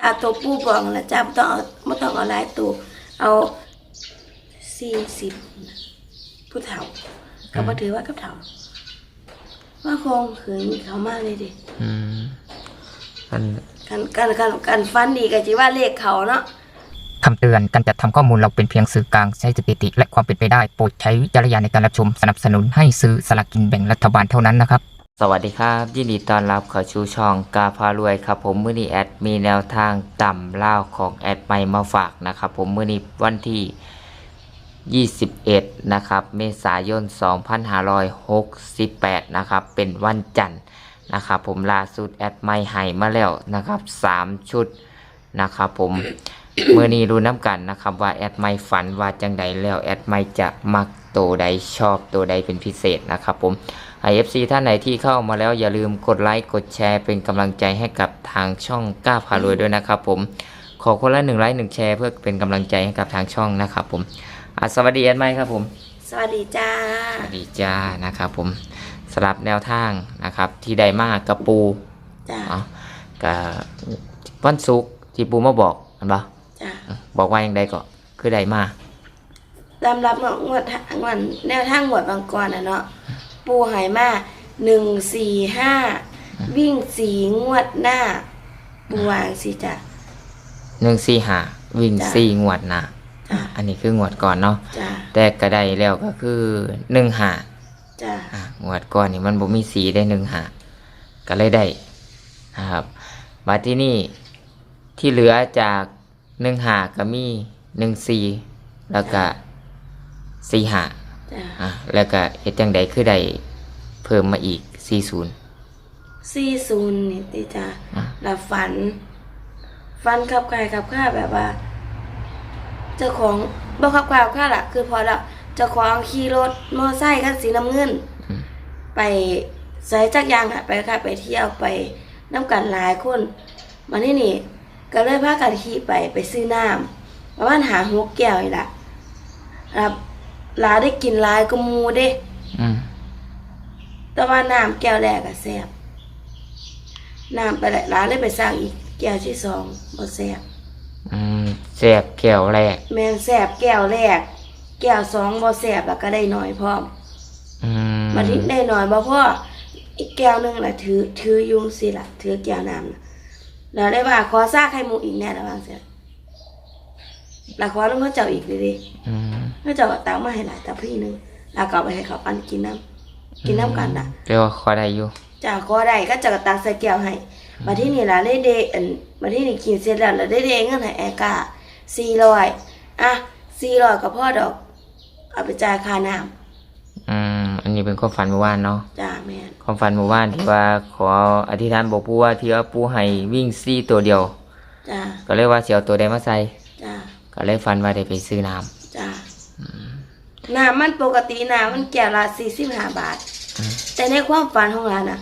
เอาตัวปูบอกนั่นละจ้าไม่ต้องเอาไม่ต้องเอาหลายตัว เอาสี่สิบผู้เฒ่าก็บ่ถือว่ากับเฒ่าว่าคงขืนเขามากเลยดิอืมอันกันกันกันกันฟันดีก็จิว่าเลขเขาเนาะคำเตือนการจัดทำข้อมูลเราเป็นเพียงสื่อกลางใช้สถิติ และความเป็นไปได้ โปรดใช้วิจารณญาณในการรับชมสนับสนุนให้ซื้อสลากกินแบ่งรัฐบาลเท่านั้นนะครับ สวัสดีครับ ยินดีต้อนรับเข้าชูช่องกาพารวยครับผมมื้อนี้แอดมีแนวทางต่ำเล่าของแอดใหม่มาฝากนะครับผมมื้อนี้วันที่ 21 นะครับเมษายน 2568 นะครับเป็นวันจันทร์นะครับผมล่าสุดแอดใหม่ให้มาแล้วนะครับ 3 ชุดนะครับผมเมื่อนี้รู้น้ำกันนะครับว่าแอดไม่ฝันว่าจังใดแล้วแอดไม่จะมักตัวใดชอบตัวใดเป็นพิเศษนะครับผม ไอเอฟซีท่านไหนที่เข้ามาแล้วอย่าลืมกดไลค์กดแชร์เป็นกำลังใจให้กับทางช่องก้าพารวยด้วยนะครับผมขอคนละหนึ่งไลค์หนึ่งแชร์เพื่อเป็นกำลังใจให้กับทางช่องนะครับผมอะสวัสดีแอดไม่ครับผม สวัสดีจ้า สวัสดีจ้านะครับผมสำหรับแนวทางนะครับ ที่ใดมากกระปูจ้าเนาะกับวันศุกร์ที่ปูมาบอกเห็นปะจ้าบอกว่ายังไดก็คือใดมาลำรับงวดทางงวดแนวทางงวดบางกรน่ะเนาะ ปูหายมาหนึ่งสี่ห้าวิ่งสีงวดหน้าปูวางสิจ้ะ หนึ่งสี่หาวิ่งจ้ะสี่งวดหนะจ้ะ อันนี้คืองวดก่อนเนาะจ้าแต่กระไดแล้วก็คือหนึ่งหาจ้าอะงวดก่อนนี่มันบ่มีสีได้หนึ่งหาก็เลยได้นะครับมาที่นี่ที่เหลือจากหนึ่งหาก็มีหนึ่งสี่แล้วก็สี่หาจ้า อะแล้วก็เฮ็ดจังใดคือได้เพิ่มมาอีกสี่ศูนย์สี่ศูนย์นี่ติจ้าอะ แล้วฝัน ฝันขับกายขับข้าแบบว่า เจ้าของบ่ขับกายขับข้าล่ะ คือพอแล้วเจ้าของขี่รถมอไซค์คันสีน้ำเงิน อืม ไปใส่จักรยานอะไปค่ะไปเที่ยวไปน้ำกันหลายคนมาที่นี่ ก็เลยพากันขี่ไปไปซื้อน้ำประมาณหาหกแก้วนี่ล่ะครับ หลาได้กินหลายก็มูเด้ อืมแต่ว่าน้ำแก้วแรกอะแซ่บน้ำไปหลายร้านเลยไปสั่งอีกแก้วที่สองบ่แซ่บอืมแซ่บแก้วแรก แมงแซ่บแก้วแรก แก้วสองบ่แซ่บแล้วก็ได้น้อยพร้อมอืมมาที่ได้น้อยบ่พออีกแก้วหนึงน่ะถือถืออยุงสิล่ะถือแก้วน้ำน่ะแล้วได้ว่าขอซากไข่มุกอีกแน่ละว่าซั่น แล้วขอลงเขาเจ้าอีกเลยดิอืมเขาเจ้าก็ตักมาให้หลายตาพี่หนึงแล้วก็เอาไปให้เขาปันกินน้ำกินน้ำกันน่ะ เรียกว่าขอได้อยู่จ้าขอได้ก็จะกระตักใส่แก้วให้มาที่นี่ล่ะได้เดอันมาที่นี่กินเสร็จแล้วแล้วได้เดเงินให้แอร์กาสี่ร้อยอะสี่ร้อยก็พอดอก เอาไปจ่ายค่าน้อืมอันนี้เป็นความฝันเมื่อวานเนาะำจ้าแม่นความฝันเมื่อวานที่ว่าขออธิษฐานบอกปู่ว่าที่ว่าปู่ให้วิ่งซี่ตัวเดียว จ้าก็เลยว่าเสียวตัวใดมาใส่จ้า ก็เลยฝันว่าได้ไปซื้อน้จ้าน้ำมันปกติน้ำมันแก้วละสี่สิบห้าบาทแต่ในความฝันของเราน่ะ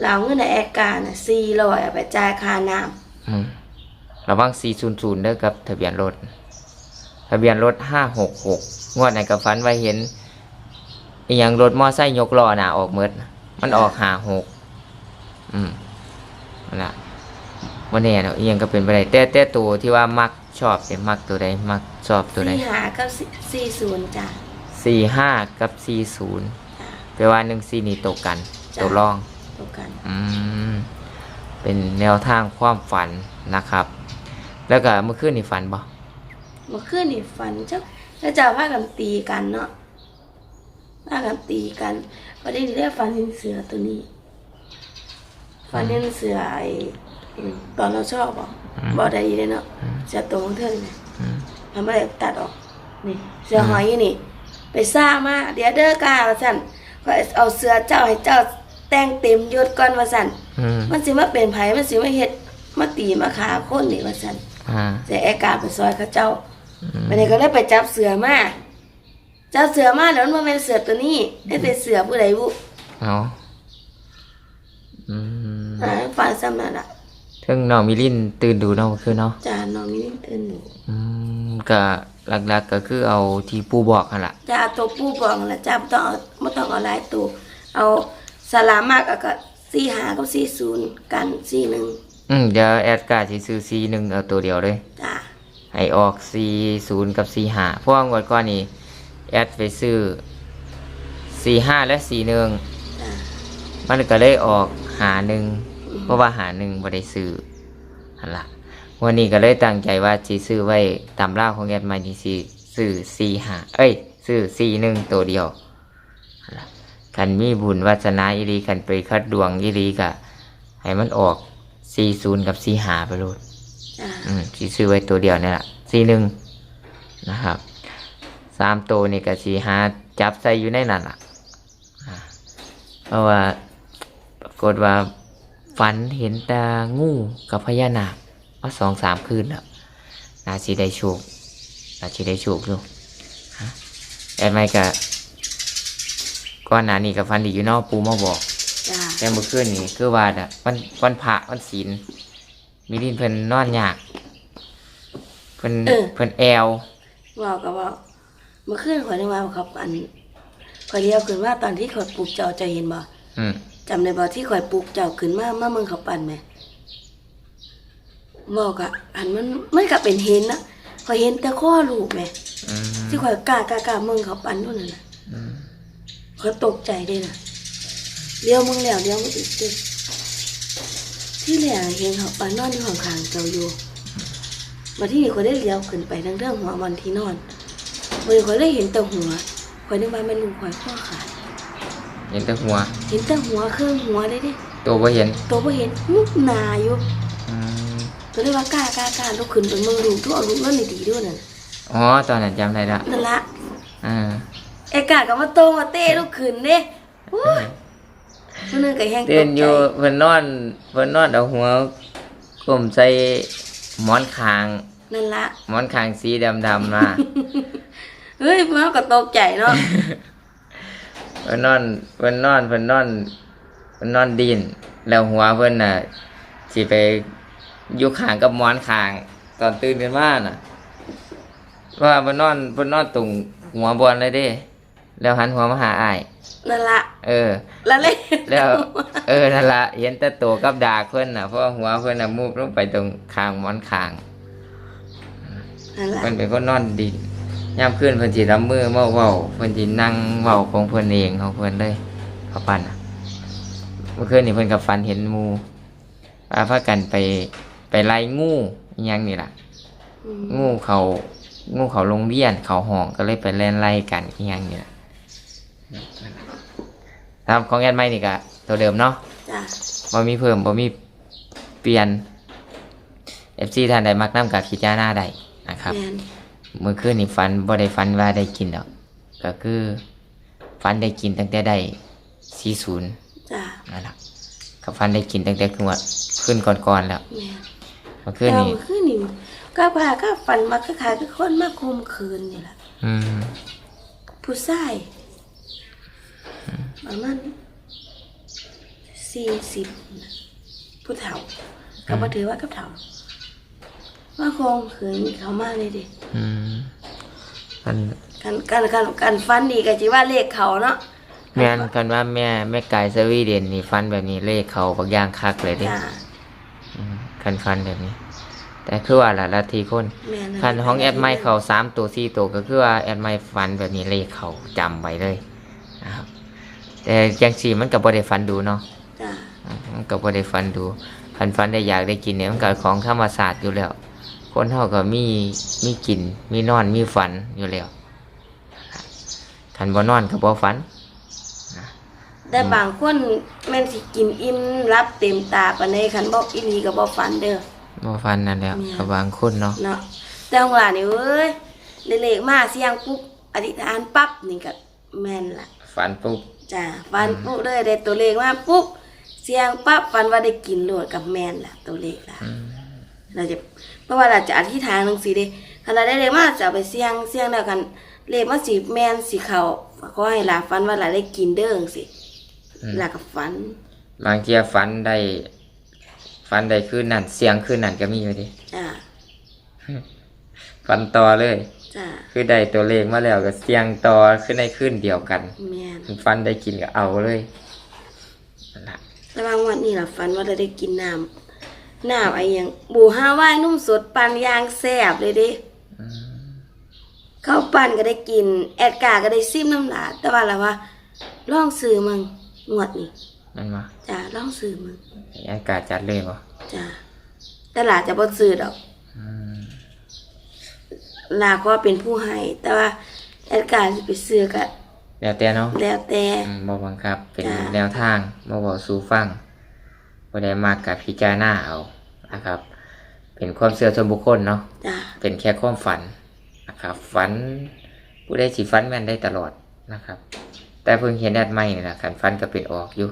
เราเอาเงินในแอร์กาน่ะสี่ร้อยเอาไปจ่ายค่าน้ำอืมระวัง400เด้อกับทะเบียนรถ ทะเบียนรถ566งวดไหนก็ฝันว่าเห็นอีหยังรถมอไซค์ยกล้อหน้าออกเมดมันออก56อืมนั่นล่ะ บ่แน่เนาะอีหยังก็เป็นไปได้แต่แต่ตัวที่ว่ามักชอบสิมักตัวใดมักชอบำตัวใดสี่หากับสี่ศูนย์จ้าสี่ห้ากับสี่ศูนย์จ้าแปลว่าหนึ่งสี่นี่ตกกันจ้ะ ตัวร่องตรงกัน อืมเป็นแนวทางความฝันนะครับ แล้วก็เมื่อคืนนี่ฝันบ่เมื่อคืนนี่ฝันจ้าแล้วจะพากันตีกันเนาะพากันตีกันประเด็นที่ได้ฝันเห็นเสือตัวนี้ ฝันเห็นเสือไอ้อืม ตอนเราชอบบอกบอกได้ยีเลยเนาะเสือตัวของเธอเนี่ยอืมทำไม่ได้ตัดออกนี่เสือหอยนี่ ไปสร้างมาเดี๋ยวเด้อกาว่าสั่นก็เอาเสือเจ้าให้เจ้าแต่งเต็มยศก่อนว่าสั่นอืมมันสิมาเป็นไผมันสิมาเฮ็ดมาตีมาขาคนนี่ว่าสั่นอ่าแต่แอกาไปซอยเขาเจ้าวันนี้ก็เลยไปจับเสือมาจับเสือมาแล้วมันบ่แม่นเสือตัวนี้ได้เป็นเสือผู้ใดบุเอาอืมหาฝันซ้ำนั่นล่ะ เทิงน้องมิลินตื่นดูเนาะเมื่อคืนเนาะจานน้องนี่ตื่นหนูอืมก็หลักๆก็คือเอาที่ปู่บอกหั่นล่ะจะเอาตัวผู้บอกนั่นล่ะจ้าบ่ต้องเอาบ่ต้องเอาหลายตัวเอาสลามมากก็ก็45กับ40กัน41อืมเดี๋ยวแอดกาสิซื้อซีหนึ่งเอาตัวเดียวเลยจ้าให้ออกซีศูนย์กับซีห้าเพราะว่างวดก่อนนี่แอดไปซื้อซีห้าและซีหนึ่งจ้ามันก็เลยออกหาหนึ่ง เพราะว่าหาหนึ่งบ่ได้ซื้อหันละวันนี้ก็เลยตั้งใจว่าสิซื้อไว้ตามล่าของแอดใหม่ที่สิซื้อซีห้าเอ้ยซื้อซีหนึ่งตัวเดียวหั้นล่ะคันมีบุญวาสนาอีรีคันไปคัดดวงอีรีกะให้มันออกซีศูนย์กับซีห้าไปโลดจ้าอืมสีซื้อไว้ตัวเดียวนี่แหละสีหนึ่งนะครับสามตัวนี่ก็สีหาจับใส่อยู่ในนั่นล่ะอ่าเพราะว่าปรากฏว่า ฝันเห็นตางูกับพญานาคมาสองสามคืนแล้วนาสีได้โชคนาสีได้โชคอยู่ฮะแต่ไม่ก็ก่อนหน้านี้กับฟันดีอยู่เนอกปูมาบอกจ้าแต่เมื่อคืนนี่คือว่าน่ะวันวันพระวันศีลมีดินเพิ่นนอนยากเพิ่นเพิ่นแอวเว่าก็เว่าเมื่อคืนข่อยนึกว่าเขาอันข่อยเดียวขึ้นว่าตอนที่ข่อยปลูกเจ้าเจะเห็นบ่อืม จำได้บ่ที่ข่อยปลูกเจ้าขึ้นมามาเมืองเขาปั่นไหมบอกอะอันมันมันก็เป็นเห็นนะข่อยเห็นแต่ข้อลูกแหม่อืมที่ข่อยกล้ากล้ากล้าเมืองเขาปั่นนู่นน่ะนะอืมข่อยตกใจเด้น่ะเลี้ยวมึงแล้วเลี้ยวมึงอีกเด้ที่แหล่เห็นเขาปั่นนอนอยู่ข้างๆเจ้าอยู่มาที่นี่ข่อยได้เลี้ยวขึ้นไปทางเรื่องหัวมันที่นอนวันนี้ข่อยได้เห็นแต่หัวข่อยนึกว่าแม่นลูกข่อยข้อขาด เห็นแต่หัว เห็นแต่หัวเครื่องหัวเลยเด้ตัวบ่เห็นตัวบ่เห็นมุกหนาอยู่อืมก็เลยว่ากล้ากล้ากล้าลุกขึ้นไปเมืองลุงทุกเอาลุกนั่นดีๆด้วยนั่นน่ะอ๋อตอนนั้นจำได้ละนั่นละอ่าไอ้กาก็มาโตมาเต้ลุกขึ้นเด้โอ้ยมันนึงก็แห้งตกเต้นอใจยู่เพิ่นนอนเพิ่นนอนเอาหัวกลมใส่หมอนคาง นั่นละหมอนคางสีดำๆมาเฮ้ยมันก็ตกใจเนาะ เพิ่นนอนเพิ่นนอนเพิ่นนอนเพิ่นนอนดินแล้วหัวเพิ่นน่ะสิไปอยู่ข้างกับหมอนข้าง ตอนตื่นขึ้นมาน่ะว่าเพิ่นนอนเพิ่นนอนตรงหัวบอลเลยเด้ แล้วหันหัวมาหาอ้ายนั่นละเออ แล้วเลยแล้ว เออนั่นละเห็นแต่ตัวกับดากเพิ่นน่ะเพราะว่าหัวเพิ่นน่ะมุบลงไปตรงข้างหมอนข้างนั่นละเพิ่นเป็นคนนอนดิน ยามคืนเพิ่นสิรับมือมาเว้าเพิ่นสินั่งเว้าของเพิ่นเองของเพิ่นเลยเขาปั่นน่ะเมื่อคืนนี่เพิ่นกับฟันเห็นหมูว่าพากันไปไปไล่งูอิหยังนี่ล่ะอืมงูเขางูเขาโรงเรียนเขาห้องก็เลยไปเล่นไล่กันอิหยังนี่ล่ะตามของแอดไม่นี่ก็ตัวเดิมเนาะจ้าบ่มีเพิ่มบ่มีเปลี่ยน FC ท่านใดมักน้ำกับคิดยาหน้าได้นะครับ แม่น เมื่อคืนนี่ฟันบ่ได้ฟันว่าได้กินดอก ก็คือฟันได้กินตั้งแต่ได้40จ้านั่นแหละก็ฟันได้กินตั้งแต่คืนวันขึ้นก่อนๆแล้วแม่นเมื่อคืแต่นว่านี้เมื่อคืนนี่ก็พาก็ฝันมาคล้ายๆกับคนมาคมคืนนี่แหละอืมผู้ชายประมาณสี่สิบผู้เฒ่าก็บ่ถือว่ากับเฒ่า ว่าคงคืนเขามากเลยเด็อืมมันกันกันกันกันฟันดีก็จิว่าเลขเขาเนาะแม่นกันว่าแม่แม่กายสวีเดนนี่ฟันแบบนี้เลขเขาบักอย่างคักเลยเด้จ้าอืมกันฟันแบบนี้ แต่คือว่าละละทีคนแม่นะคันของแอดไมค์เขาสามตัวสี่ตัวก็คือว่าแอดไมค์ฟันแบบนี้เลขเขาจำไว้เลยนะครับแต่ยังสีมันกับบได้ฟันดูเนาะ จ้า มันกับบได้ฟันดูคันฟันได้อยากได้กินเนี่ยมันก็ของธรรมศาสตร์อยู่แล้ว คนเท่าก็มีมีกิน มีนอนมีฝันอยู่แล้วคันบ่นอนก็บ่ฝันแต่บางคนแม่นสิกินอิ่มรับเต็มตาปานใดคันบอกอีหลีก็บ่ฝันเด้อบ่ฝันนั่นแหล้วแม่นกับบางคนเนาะเนาะแต่ของหลานนี่เอ้ยได้เลขมาเสียงปุ๊บอธิษฐานปั๊บนี่ก็แม่นละฝันปุ๊บจ้าฟันปุ๊บเลยได้ตัวเลขมาปุ๊บเสียงปั๊บฟันว่าได้กินโลดกับแม่นละตัวเลขละเราจะเพ ราะว่าเราจะอธิษฐานจังซี่เด้คันเราได้เลขมาจะเอาไปเสียงเสียงแล้วกันเลขมาสิแม่นสิเข้าขอให้หลาฟันว่าหลาได้กินเด้อจังซี่หลากับฟันบางเที่ยฝันได้ฝันได้คืนนั้นเสียงคืนนั้นก็มีอยู่ดิจ้าฝันต่อเลยจ้าคือได้ตัวเลขมาแล้วก็เสียงต่อขึ้นในคืนเดียวกันแม่นฝันได้กินก็เอาเลยนั่นล่ะแต่บางวันนี่ล่ะฟันว่าเราได้กินน้ น้ำไอ้หยังบูฮาวายนุ่มสดปันยางแซ่บเลยเด้ข้าวปั้นก็ได้กิน แอดกาก็ได้ซิมน้ำหลาแต่ว่าล่ะว่าลองซื้อมึงงวดนี้นั่นมาจ้าลองซื้อมึงอากาศจัดเลยบ่จ้าแต่หลาจะบ่ซื้อดอกอืมลาก็เป็นผู้ให้ แต่ว่าแอดการสิไปซื้อก็แล้วแต่เนาะแล้วแต่อืมบ่บังคับ เป็นจ้ะแนวทางบ่บอกสู่ฟัง บ่ได้มากกับพิจารณาเอานะครับ เป็นความเชื่อส่วนบุคคลเนาะจ้าเป็นแค่ความฝันนะครับฝันผู้ใดสิฝันแม่นได้ตลอดนะครับ แต่เพิ่งเห็นแอดใหม่นี่แหละคันฝันก็เป็นออกอยู่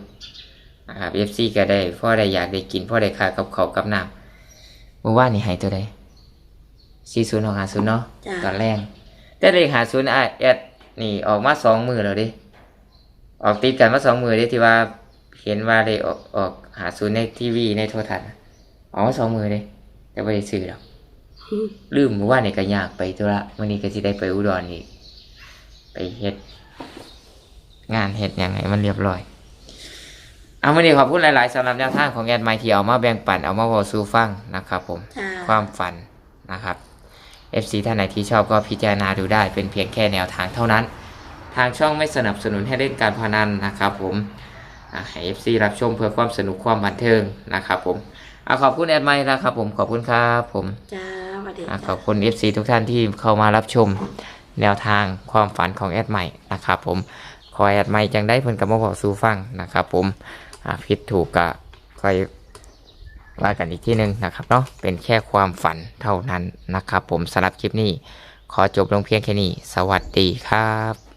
นะครับ FC ก็ได้พ่อได้อยากได้กินพ่อได้ค่ากับเขาวกับน้ำเมื่อวานนี่ให้ตัวใด40ของ50เนาะจ้าตอนแรกแต่เลข50อะแอดนี่ออกมาสองมือแล้วเดิออกติดกันมาสองมือเดิที่ว่า เห็นว่าได้ออกออก50ในทีวีในโทรทัศน์น่ะออกมาสองมือเด้แต่บ่ได้ซื้อหรอกลืมเมื่อวานนี่ก็ยากไปตัวละวันนี้ก็สิได้ไปอุดรอีก ไปเฮ็ด งานเฮ็ดหยังไงมันเรียบร้อย เอาวันนี้ขอบคุณหลาย ๆสำหรับแนวทางของแอดไมที่เอามาแบ่งปันเอามาบอกสู่ฟังนะครับผมจ้าความฝันนะครับ FC ท่านไหนที่ชอบก็พิจารณาดูได้เป็นเพียงแค่แนวทางเท่านั้น ทางช่องไม่สนับสนุนให้เล่นการพนันนะครับผมอะ ให้ FC รับชมเพื่อความสนุกความบันเทิงนะครับผมเอาขอบคุณแอดไมค์นะครับผมขอบคุณครับผมจ้าสวัสดีอะจ้าขอบคุณ FC ทุกท่านที่เข้ามารับชมแนวทางความฝันของแอดใหม่นะครับผมคอยแอดใหม่จังได้เพิ่นกับมาบอกสู่ฟังนะครับผมอะผิดถูกก็คอย ว่ากันอีกที่หนึ่งนะครับเนาะเป็นแค่ความฝันเท่านั้นนะครับผมสำหรับคลิปนี้ ขอจบลงเพียงแค่นี้ สวัสดีครับ